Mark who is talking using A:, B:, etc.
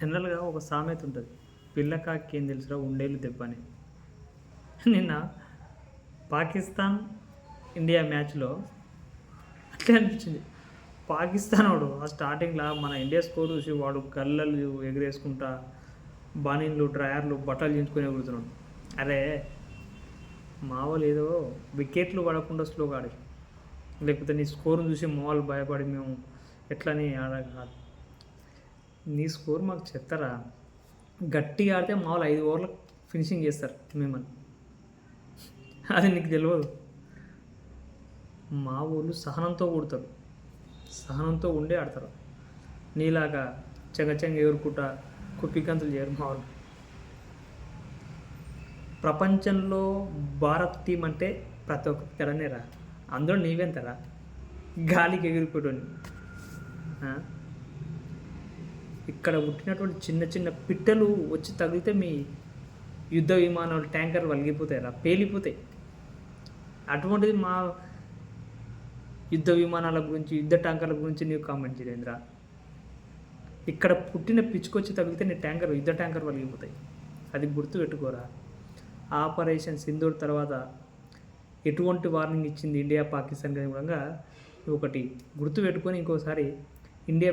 A: జనరల్గా ఒక సామెత ఉంటుంది. పిల్లకాకి ఏం తెలుసురా ఉండేళ్ళు దెబ్బ అని. నిన్న పాకిస్తాన్ ఇండియా మ్యాచ్లో అట్లే అనిపించింది. పాకిస్తాన్ వాడు ఆ స్టార్టింగ్లో మన ఇండియా స్కోర్ చూసి వాడు గల్లలు ఎగరేసుకుంటా బానీలు డ్రయర్లు బట్టలు చించుకొని ఎగురుతున్నాడు అరే మా ఏదో వికెట్లు పడకుండా స్లోగా ఆడి లేకపోతే నీ స్కోర్ని చూసి మా భయపడి మేము ఎట్లని ఆడ నీ స్కోర్ మాకు చెప్తారా? గట్టిగా ఆడితే మామూలు ఐదు ఓవర్లు ఫినిషింగ్ చేస్తారు మిమ్మల్ని. అది నీకు తెలియదు మా ఊళ్ళు సహనంతో కూడతారు. సహనంతో ఉండే ఆడతారు. నీలాగా చెంగచెంగ ఎగురుకుంటా కుప్పికంతులు చేయరు మా వాళ్ళు. ప్రపంచంలో భారత్ టీం అంటే ప్రతి ఒక్క తెరనేరా అందులో నీవెంతరా గాలికి ఎగిరిపోయాడు ఇక్కడ పుట్టినటువంటి చిన్న చిన్న పిట్టలు వచ్చి తగిలితే మీ యుద్ధ విమానాలు ట్యాంకర్ వలిగిపోతాయిరా పేలిపోతాయి. అటువంటిది మా యుద్ధ విమానాల గురించి యుద్ధ ట్యాంకర్ల గురించి నీవు కామెంట్ చేయలేదురా. ఇక్కడ పుట్టిన పిచ్చుకొచ్చి తగిలితే నీ ట్యాంకర్ యుద్ధ ట్యాంకర్ వలిగిపోతాయి. అది గుర్తు పెట్టుకోరా. ఆపరేషన్ సింధూర్ తర్వాత ఎటువంటి వార్నింగ్ ఇచ్చింది ఇండియా పాకిస్తాన్ కూడా ఒకటి గుర్తు పెట్టుకొని ఇంకోసారి ఇండియా